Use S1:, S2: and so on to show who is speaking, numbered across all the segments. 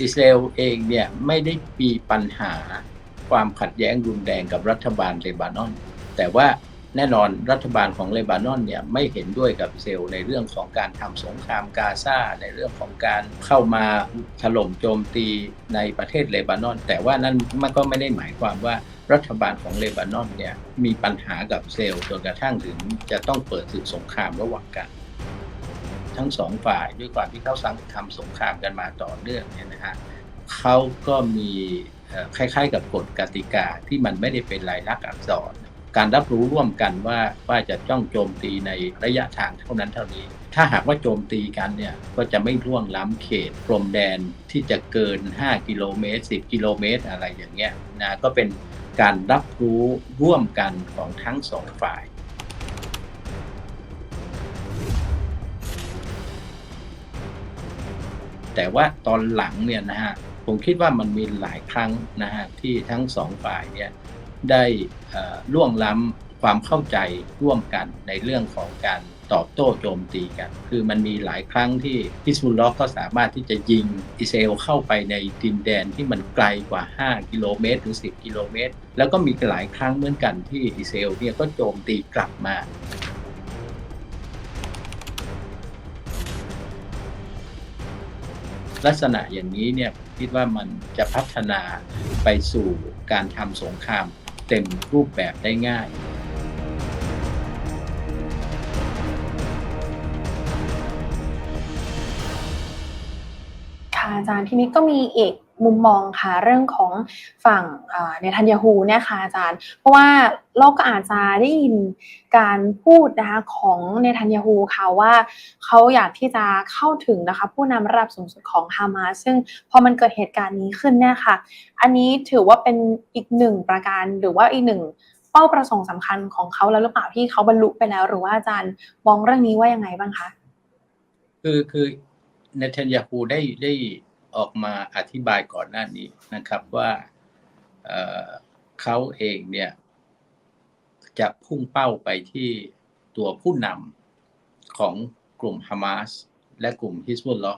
S1: อิสราเอลเองเนี่ยไม่ได้มีปัญหาความขัดแย้งรุนแรงกับรัฐบาลเลบานอน แต่ว่าแน่นอนรัฐบาลของเลบานอนเนี่ยไม่เห็นด้วยกับอิสราเอลในเรื่องของการทำสงครามกาซาในเรื่องของการเข้ามาถล่มโจมตีในประเทศเลบานอน แต่ว่านั้นมันก็ไม่ได้หมายความว่ารัฐบาลของเลบานอนเนี่ยมีปัญหากับอิสราเอลจนกระทั่งถึงจะต้องเปิดศึกสงครามระหว่างกัน ทั้งสองฝ่าย ด้วยความที่เขาสั่งทำสงครามกันมาต่อเนื่องเนี่ยนะฮะเขาก็มีคล้ายๆ กับกฎกติกาที่มันไม่ได้เป็นลายลักษณ์อักษร การรับรู้ร่วมกันว่าว่าจะต้องโจมตีในระยะทางเท่านั้นเท่านี้ ถ้าหากว่าโจมตีกันเนี่ยก็จะไม่ล่วงล้ำเขตพรมแดนที่จะเกิน 5 กิโลเมตร 10 กิโลเมตร อะไรอย่างเงี้ยนะก็เป็นการรับรู้ร่วมกันของทั้งสองฝ่าย แต่ว่าตอนหลังเนี่ยนะฮะผมคิดว่ามันมีหลายครั้งนะฮะที่ทั้งสองฝ่ายเนี่ยได้ล่วงล้ำความเข้าใจร่วมกันในเรื่องของการตอบโต้โจมตีกัน คือมันมีหลายครั้งที่ฮิสบุลลอฮ์ก็สามารถที่จะยิงอิสราเอลเข้าไปในดินแดนที่มันไกลกว่า 5 กิโลเมตรถึง10 กิโลเมตร แล้วก็มีหลายครั้งเหมือนกันที่อิสราเอลเนี่ยก็โจมตีกลับมา ลักษณะอย่างนี้เนี่ยคิดว่ามันจะพัฒนาไปสู่การทำสงครามเต็มรูปแบบได้ง่าย
S2: จารย์ทีนี้ก็มีอีกมุมมองค่ะเรื่องของฝั่งเนทันยาฮูเนี่ยค่ะอาจารย์ เพราะว่าเราก็อาจจะได้ยินการพูดนะคะของเนทันยาฮูค่ะว่าเขาอยากที่จะเข้าถึงนะคะผู้นำระดับสูงสุดของฮามาซึ่งพอมันเกิดเหตุการณ์นี้ขึ้นเนี่ยค่ะ อันนี้ถือว่าเป็นอีกหนึ่งประการหรือว่าอีกหนึ่งเป้าประสงค์สำคัญของเขาแล้วหรือเปล่าที่เขาบรรลุไปแล้ว หรือว่าอาจารย์มองเรื่องนี้ว่ายังไงบ้างคะ
S1: คือคือเนทันยาฮูได้ได้ ออกมาอธิบายก่อนหน้านี้นะครับว่าเเขาเองเนี่ยจะพุ่งเป้าไปที่ตัวผู้นำของกลุ่มฮามาสและกลุ่มฮิสบุลลอ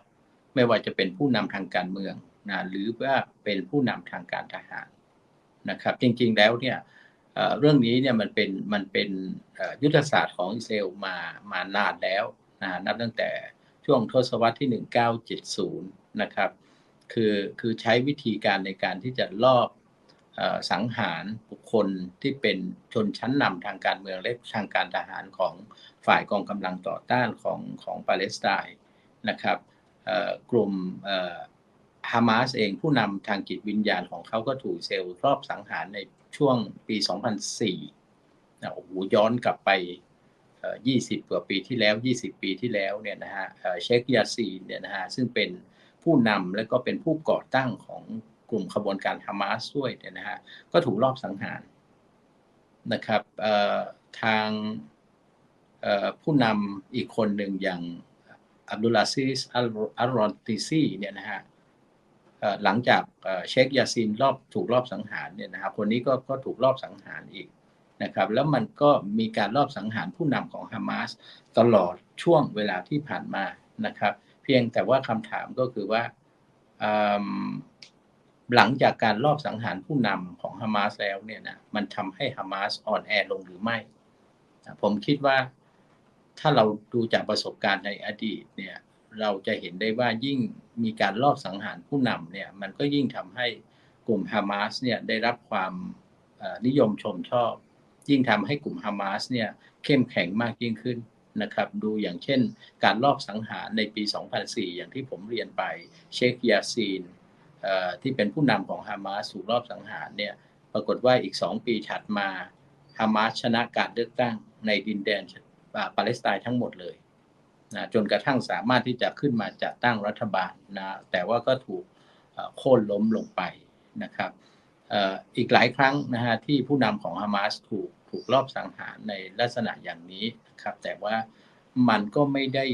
S1: ไม่ว่าจะเป็นผู้นำทางการเมืองนะหรือว่าเป็นผู้นำทางการทหารนะครับ จริงๆแล้วเนี่ยเเรื่องนี้เนี่ยมันเป็นมันเป็นยุทธศาสตร์ของอิสราเอลมามานานแล้วนะนับตั้งแต่ช่วงทศวรรษที่ 1970 นะครับ คือคือใช้วิธีการในการที่จะลอบสังหารบุคคลที่เป็นชนชั้นนำทางการเมืองและทางการทหารของฝ่ายกองกำลังต่อต้านของของปาเลสไตน์นะครับกลุ่มฮามาสเองผู้นำทางจิตวิญญาณของเขาก็ถูกเซลล์รอบสังหารในช่วงปี 2004นะโอ้โหย้อนกลับไปเอ่อ20 กว่าปีที่แล้ว 20 ปีที่แล้วเนี่ยนะฮะเอ่อเชคยาซีนเนี่ยนะฮะซึ่งเป็น ผู้นำและก็เป็นผู้ก่อตั้งของกลุ่มขบวนการฮามาสด้วยเนี่ยนะฮะก็ถูกลอบสังหารนะครับทางผู้นำอีกคนหนึ่งอย่างอับดุลลาซิสอัลอัลรอนติซีเนี่ยนะฮะหลังจากเชคยาซีนรอบถูกรอบสังหารเนี่ยนะครับคนนี้ก็ก็ถูกรอบสังหารอีกนะครับ แล้วมันก็มีการรอบสังหารผู้นำของฮามาสตลอดช่วงเวลาที่ผ่านมานะครับ พียงแต่ว่าคำถามก็คือว่าหลังจากการลอบสังหารผู้นำของฮามาสแล้วเนี่ยนะมันทำให้ฮามาสอ่อนแอลงหรือไม่ ผมคิดว่าถ้าเราดูจากประสบการณ์ในอดีตเนี่ยเราจะเห็นได้ว่ายิ่งมีการลอบสังหารผู้นำเนี่ยมันก็ยิ่งทำให้กลุ่มฮามาสเนี่ยได้รับความนิยมชมชอบ ยิ่งทำให้กลุ่มฮามาสเนี่ยเข้มแข็งมากยิ่งขึ้น นะครับดูอย่างเช่น การลอบสังหารในปี 2004 อย่างที่ผมเรียนไปเชคยาซีนที่เป็นผู้นำของฮามาสถูกรอบสังหารเนี่ยปรากฏว่าอีก 2 ปีถัดมาฮามาสชนะการเลือกตั้งในดินแดนปาเลสไตน์ทั้งหมดเลยนะจนกระทั่งสามารถที่จะขึ้นมาจัดตั้งรัฐบาลนะแต่ว่าก็ถูกโค่นล้มลงไปนะครับอีกหลายครั้งนะฮะที่ผู้นำของฮามาสถูก ถูกรอบสังหารในลักษณะอย่างนี้นะครับ แต่ว่ามันก็ไม่ได้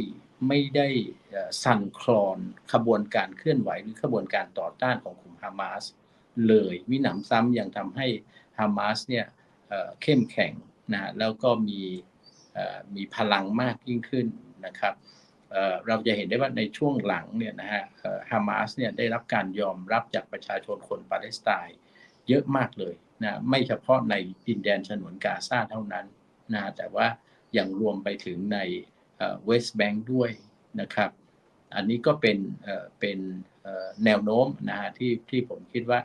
S1: ไม่ได้สั่นคลอนขบวนการเคลื่อนไหวหรือขบวนการต่อต้านของกลุ่มฮามาสเลยมิหนำซ้ำยังทำให้ฮามาสเนี่ยเข้มแข็งนะแล้วก็มีมีพลังมากยิ่งขึ้นนะครับเเราจะเห็นได้ว่าในช่วงหลังเนี่ยนะฮะฮามาสเนี่ยได้รับการยอมรับจากประชาชนคนปาเลสไตน์เยอะมากเลย นะไม่เฉพาะในดินแดนฉนวนกาซาเท่านั้นนะแต่ว่ายังรวมไปถึงในเวสต์แบงค์ด้วยนะครับ อันนี้ก็เป็นเป็นแนวโน้มนะฮะที่ที่ผมคิดว่า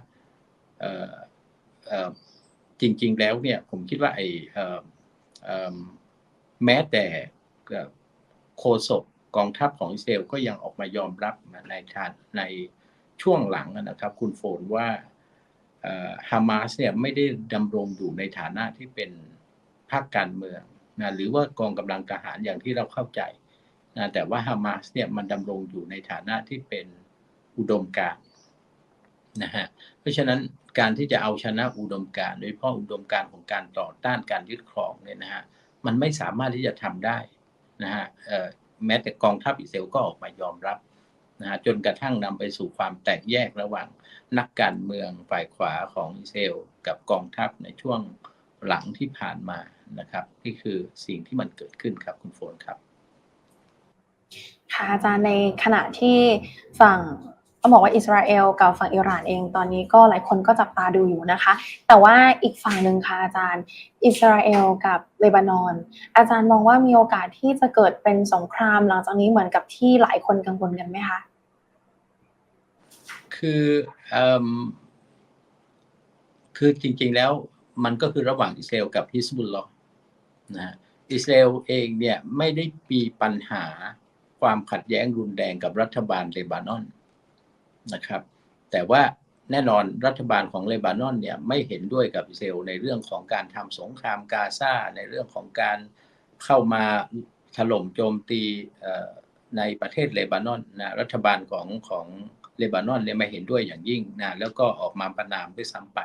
S1: จริง ๆ แล้วเนี่ยผมคิดว่าไอ้เอ่อเอิ่มแม้แต่โฆษกกองทัพของอิสราเอลก็ยังออกมายอมรับในทานในช่วงหลังนะครับ คุณโฟนว่า ฮามาสเนี่ยไม่ได้ดำรงอยู่ในฐานะที่เป็นพรรคการเมืองนะหรือว่ากองกำลังทหารอย่างที่เราเข้าใจนะแต่ว่าฮามาสเนี่ยมันดำรงอยู่ในฐานะที่เป็นอุดมการนะฮะเพราะฉะนั้นการที่จะเอาชนะอุดมการโดยเฉพาะอุดมการของการต่อต้านการยึดครองเนี่ยนะฮะมันไม่สามารถที่จะทำได้นะฮะแม้แต่กองทัพอิสราเอลก็ออกมายอมรับนะฮะจนกระทั่งนำไปสู่ความแตกแยกระหว่าง นักการเมืองฝ่ายขวาของอิสราเอลกับกองทัพในช่วงหลังที่ผ่านมานะครับนี่คือสิ่งที่มันเกิดขึ้นครับคุณโฟนครับ
S2: ค่ะอาจารย์ในขณะที่ฝั่งต้องบอกว่าอิสราเอลกับฝั่งอิหร่านเองตอนนี้ก็หลายคนก็จับตาดูอยู่นะคะ แต่ว่าอีกฝั่งหนึ่งค่ะอาจารย์ อิสราเอลกับเลบานอน อาจารย์มองว่ามีโอกาสที่จะเกิดเป็นสงครามหลังจากนี้เหมือนกับที่หลายคนกังวลกันไหมคะ
S1: คืออคือจริงๆแล้วมันก็คือระหว่างอิสราเอลกับฮิสบุลลอห์นะอิสราเอลเองเนี่ยไม่ได้มีปัญหาความขัดแย้งรุนแรงกับรัฐบาลเลบานอนนะครับ แต่ว่าแน่นอนรัฐบาลของเลบานอนเนี่ยไม่เห็นด้วยกับอิสราเอลในเรื่องของการทำสงครามกาซาในเรื่องของการเข้ามาถล่มโจมตีในประเทศเลบานอนนะรัฐบาลของของ เลบานอนเนี่ยม่เห็นด้วยอย่างยิ่งนะแล้วก็ออกมาประนามด้วยซ้ำไป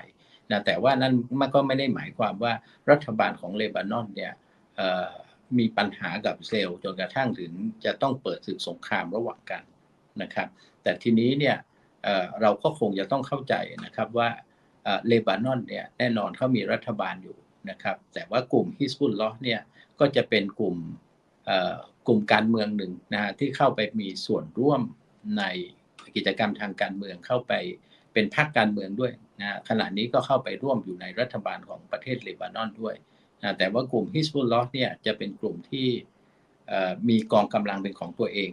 S1: นะแต่ว่านั้นมันก็ไม่ได้หมายความว่ารัฐบาลของเลบานอนเนี่ยมีปัญหากับอิสราเอลจนกระทั่งถึงจะต้องเปิดศึกสงครามระหว่างกันนะครับ แต่ทีนี้เนี่ยเราก็คงจะต้องเข้าใจนะครับว่าเลบานอนเนี่ยแน่นอนเขามีรัฐบาลอยู่นะครับแต่ว่ากลุ่มฮิสบุลลอเนี่ยก็จะเป็นกลุ่มกลุ่มการเมืองหนึ่งนะฮะที่เข้าไปมีส่วนร่วมใน กิจกรรมทางการเมืองเข้าไปเป็นพรรคการเมืองด้วยนะขณะนี้ก็เข้าไปร่วมอยู่ในรัฐบาลของประเทศเลบานอนด้วยนะแต่ว่ากลุ่มฮิสบุลลอห์เนี่ยจะเป็นกลุ่มที่มีกองกำลังเป็นของตัวเอง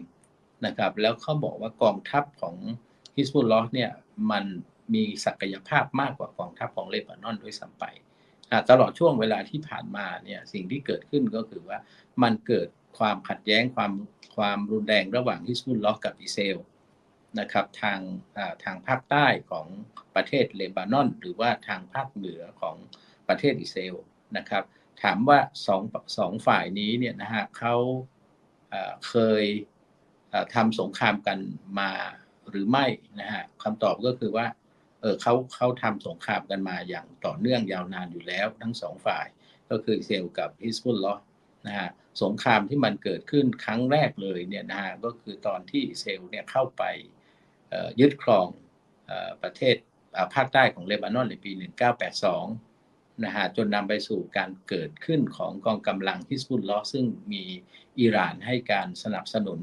S1: นะครับแล้วเขาบอกว่ากองทัพของฮิสบุลลอห์เนี่ยมันมีศักยภาพมากกว่ากองทัพของเลบานอนด้วยซ้ำไปตลอดช่วงเวลาที่ผ่านมาเนี่ยสิ่งที่เกิดขึ้นก็คือว่ามันเกิดความขัดแย้งความความรุนแรงระหว่างฮิสบุลลอห์กับอิสเอล นะครับทางทางภาคใต้ของประเทศเลบานอน หรือว่าทางภาคเหนือของประเทศอิสราเอลนะครับ ถามว่าสองสองฝ่ายนี้เนี่ยนะฮะเขาเคยทำสงครามกันมาหรือไม่นะฮะคำตอบก็คือว่าเออเขาเขาทำสงครามกันมาอย่างต่อเนื่องยาวนานอยู่แล้ว ทั้งสองฝ่ายก็คืออิสราเอลกับฮิสบุลลอห์นะฮะสงครามที่มันเกิดขึ้นครั้งแรกเลยเนี่ยนะฮะก็คือตอนที่อิสราเอลเนี่ยเข้าไป ยึดครองประเทศภาคใต้ของเลบานอนในปี 1982 นะฮะจนนำไปสู่การเกิดขึ้นของกองกำลังฮิสบุลลอซึ่งมีอิหร่านให้การสนับสนุน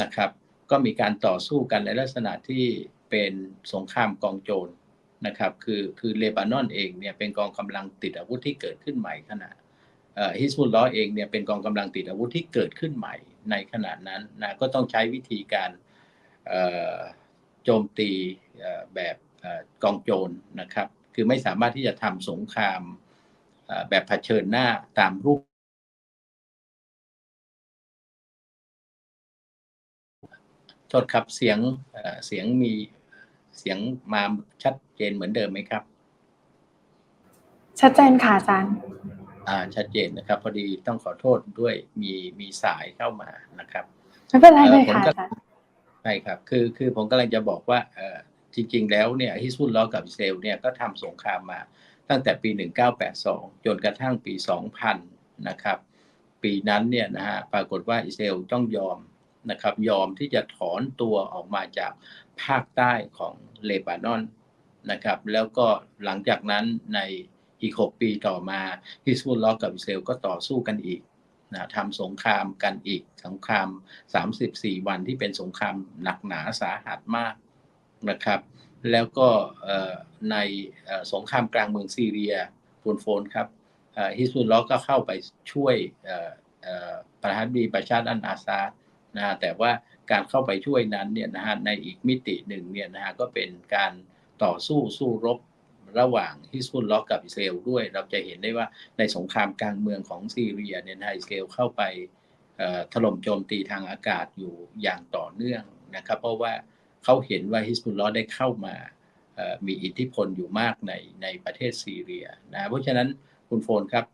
S1: นะครับ ก็มีการต่อสู้กันในลักษณะที่เป็นสงครามกองโจรนะครับคือคือเลบานอนเองเนี่ยเป็นกองกำลังติดอาวุธที่เกิดขึ้นใหม่ขณะฮิสบุลลอเองเนี่ยเป็นกองกำลังติดอาวุธที่เกิดขึ้นใหม่ในขณะนั้นนะก็ต้องใช้วิธีการ โจมตีแบบกองโจรนะครับ คือไม่สามารถที่จะทำสงครามแบบเผชิญหน้าตามรูปโทษครับเสียงเสียงมีเสียงมาชัดเจนเหมือนเดิมไหมครับ
S2: ชัดเจนค่ะอาจารย์
S1: อ่าชัดเจนนะครับ พอดีต้องขอโทษด้วยมีมีสายเข้ามานะครับ
S2: ไม่เป็นไรเลยค่ะอาจารย์
S1: ใช่ครับ คือคือผมกำลังจะบอกว่าจริง ๆ แล้วเนี่ยฮิสบุลลอกับอิสราเอลเนี่ยก็ทำสงครามมาตั้งแต่ปี 1982 จนกระทั่งปี 2000 นะครับ ปีนั้นเนี่ยนะฮะปรากฏว่าอิสราเอลต้องยอมนะครับยอมที่จะถอนตัวออกมาจากภาคใต้ของเลบานอนนะครับ แล้วก็หลังจากนั้นในอีก 6 ปีต่อมาฮิสบุลลอกับอิสราเอลก็ต่อสู้กันอีก นะทำสงครามกันอีกสงคราม 34 วันที่เป็นสงครามหนักหนาสาหัสมากนะครับ แล้วก็ในสงครามกลางเมืองซีเรียฟูนโฟนครับฮิสบุลลอก็เข้าไปช่วยประธานดีประชาติอันอาซานะแต่ว่าการเข้าไปช่วยนั้นเนี่ยนะฮะในอีกมิติหนึ่งเนี่ยนะฮะก็เป็นการต่อสู้สู้รบ ระหว่างฮิสบุลลอกกับอิสราเอลด้วย เราจะเห็นได้ว่าในสงครามกลางเมืองของซีเรียเนี่ยนะอิสราเอลเข้าไปถล่มโจมตีทางอากาศอยู่อย่างต่อเนื่องนะครับ เพราะว่าเขาเห็นว่าฮิสบุลลอกได้เข้ามามีอิทธิพลอยู่มากในในประเทศซีเรียนะเพราะฉะนั้นคุณโฟนครับ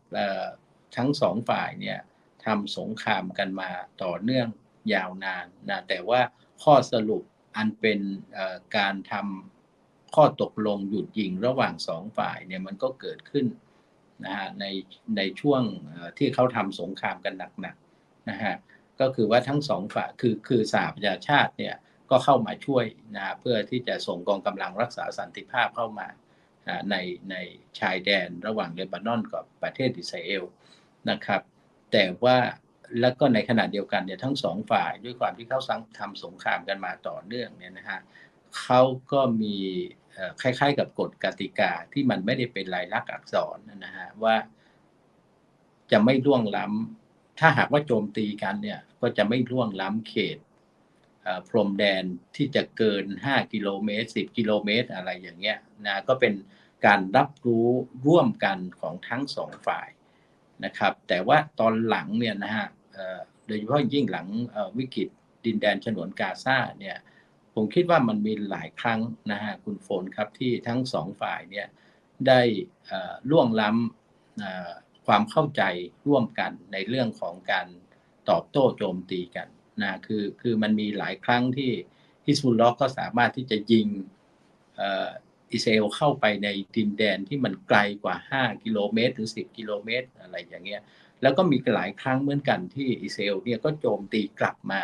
S1: ทั้งสองฝ่ายเนี่ยทำสงครามกันมาต่อเนื่องยาวนานนะแต่ว่าข้อสรุปอันเป็นการทำ ข้อตกลงหยุดยิงระหว่างสองฝ่ายเนี่ยมันก็เกิดขึ้นนะฮะในในช่วงที่เขาทำสงครามกันหนักๆนะฮะก็คือว่าทั้งสองฝ่ายคือคือสหประชาชาติเนี่ยก็เข้ามาช่วยนะเพื่อที่จะส่งกองกำลังรักษาสันติภาพเข้ามาในในชายแดนระหว่างเลบานอนกับประเทศอิสราเอลนะครับ แต่ว่าแล้วก็ในขณะเดียวกันเนี่ยทั้งสองฝ่ายด้วยความที่เขาสังทำสงครามกันมาต่อเนื่องเนี่ยนะฮะ เขาก็มีคล้าย ๆ กับกฎกติกาที่มันไม่ได้เป็นลายลักษณ์อักษรนะฮะว่าจะไม่ล่วงล้ำถ้าหากว่าโจมตีกันเนี่ยก็จะไม่ล่วงล้ำเขตพรมแดนที่จะเกิน 5 กิโลเมตร 10 กิโลเมตร อะไรอย่างเงี้ยนะก็เป็นการรับรู้ร่วมกันของทั้งสองฝ่ายนะครับ แต่ว่าตอนหลังเนี่ยนะฮะโดยเฉพาะยิ่งหลังวิกฤตดินแดนฉนวนกาซาเนี่ย ผมคิดว่ามันมีหลายครั้งนะฮะคุณโฟนครับที่ทั้งสองฝ่ายเนี่ยได้ล่วงล้ำความเข้าใจร่วมกันในเรื่องของการตอบโต้โจมตีกันนะคือคือมันมีหลายครั้งที่ฮิสบุลล็อกก็สามารถที่จะยิงอิสราเอลเข้าไปในดินแดนที่มันไกลกว่า 5 กิโลเมตรถึง10 กิโลเมตร อะไรอย่างเงี้ย แล้วก็มีหลายครั้งเหมือนกันที่อิสราเอลเนี่ยก็โจมตีกลับมา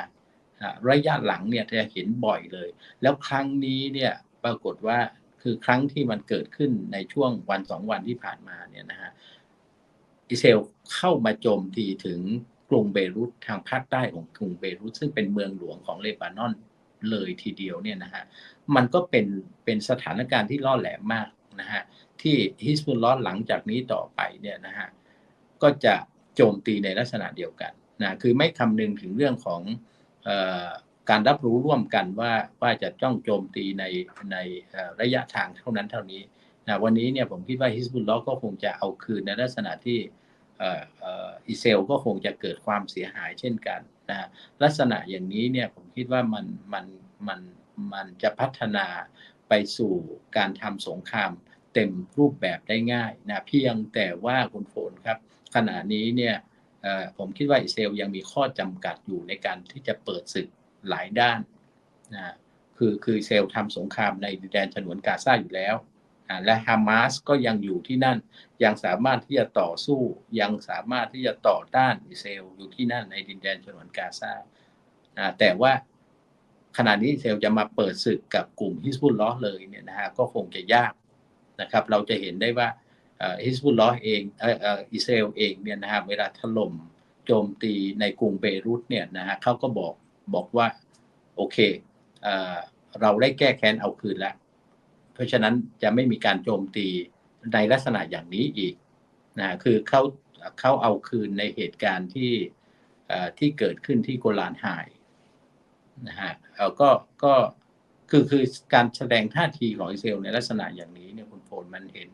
S1: ระยะหลังเนี่ยจะเห็นบ่อยเลย แล้วครั้งนี้เนี่ยปรากฏว่าคือครั้งที่มันเกิดขึ้นในช่วงวันสองวันที่ผ่านมาเนี่ยนะฮะอิสราเอลเข้ามาโจมตีถึงกรุงเบรุตทางภาคใต้ของกรุงเบรุตซึ่งเป็นเมืองหลวงของเลบานอนเลยทีเดียวเนี่ยนะฮะมันก็เป็นเป็นสถานการณ์ที่ล่อแหลมมากนะฮะที่ฮิสบุลลอหลังจากนี้ต่อไปเนี่ยนะฮะก็จะโจมตีในลักษณะเดียวกันนะคือไม่คำนึงถึงเรื่องของ การรับรู้ร่วมกันว่าว่าจะจ้องโจมตีในในระยะทางเท่านั้นเท่านี้นะวันนี้เนี่ยผมคิดว่าฮิสบุลลอก็คงจะเอาคืนในลักษณะที่อิเซลก็คงจะเกิดความเสียหายเช่นกันนะลักษณะอย่างนี้เนี่ยผมคิดว่ามันมันมันมันจะพัฒนาไปสู่การทำสงครามเต็มรูปแบบได้ง่ายนะเพียงแต่ว่าคุณโฟนครับ ขณะนี้เนี่ย ผมคิดว่าอิสราเซลยังมีข้อจำกัดอยู่ในการที่จะเปิดศึกหลายด้านนะคือคือเซลทำสงครามในดินแดนฉนวนกาซาอยู่แล้ว และฮามาสก็ยังอยู่ที่นั่น ยังสามารถที่จะต่อสู้ ยังสามารถที่จะต่อต้านอิสราเอลอยู่ที่นั่นในดินแดนฉนวนกาซาแต่ว่าขณะนี้อิสราเอลจะมาเปิดศึกกับกลุ่มฮิสบุลลอเลยเนี่ยนะฮะก็คงจะยากนะครับ เราจะเห็นได้ว่า ฮิสบุลลอเองอิสราเอลเองเนี่ยนะฮะเวลาถล่มโจมตีในกรุงเบรุตเนี่ยนะฮะเขาก็บอกบอกว่าโอเคเราได้แก้แค้นเอาคืนแล้ว เพราะฉะนั้นจะไม่มีการโจมตีในลักษณะอย่างนี้อีกนะคือเขาเขาเอาคืนในเหตุการณ์ที่ที่เกิดขึ้นที่โกลานไฮนะฮะเอาก็ก็คือคือการแสดงท่าทีของอิสราเอลในลักษณะอย่างนี้เนี่ยคุณโฟนมันเห็น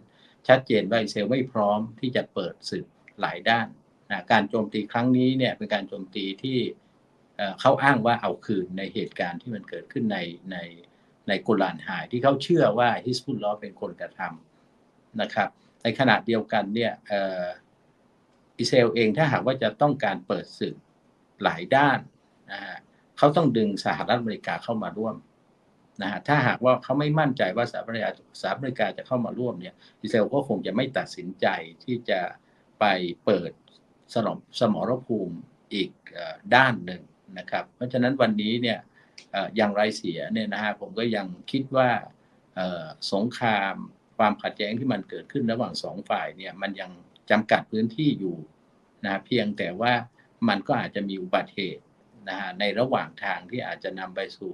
S1: ชัดเจนว่าอิสราเอลไม่พร้อมที่จะเปิดศึกหลายด้านนะการโจมตีครั้งนี้เนี่ยเป็นการโจมตีที่เขาอ้างว่าเอาคืนในเหตุการณ์ที่มันเกิดขึ้นในในในกุลานหายที่เขาเชื่อว่าฮิสบุลลอเป็นคนกระทำนะครับ ในขณะเดียวกันเนี่ยอิสราเอลเองถ้าหากว่าจะต้องการเปิดศึกหลายด้านนะฮะเขาต้องดึงสหรัฐอเมริกาเข้ามาร่วม นะฮะถ้าหากว่าเขาไม่มั่นใจว่าสหรัฐอเมริกาสหรัฐอเมริกาจะเข้ามาร่วมเนี่ยอิสราเอลก็คงจะไม่ตัดสินใจที่จะไปเปิดสมสมรภูมิอีกด้านหนึ่งนะครับ เพราะฉะนั้นวันนี้เนี่ยอย่างไรเสียเนี่ยนะฮะผมก็ยังคิดว่าสงครามความขัดแย้งที่มันเกิดขึ้นระหว่างสองฝ่ายเนี่ยมันยังจำกัดพื้นที่อยู่นะเพียงแต่ว่ามันก็อาจจะมีอุบัติเหตุนะฮะในระหว่างทางที่อาจจะนำไปสู่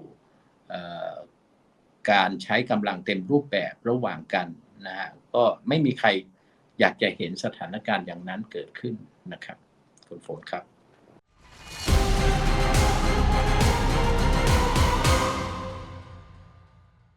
S1: การใช้กำลังเต็มรูปแบบระหว่างกันนะฮะก็ไม่มีใครอยากจะเห็นสถานการณ์อย่างนั้นเกิดขึ้นนะครับคุณฝนครับ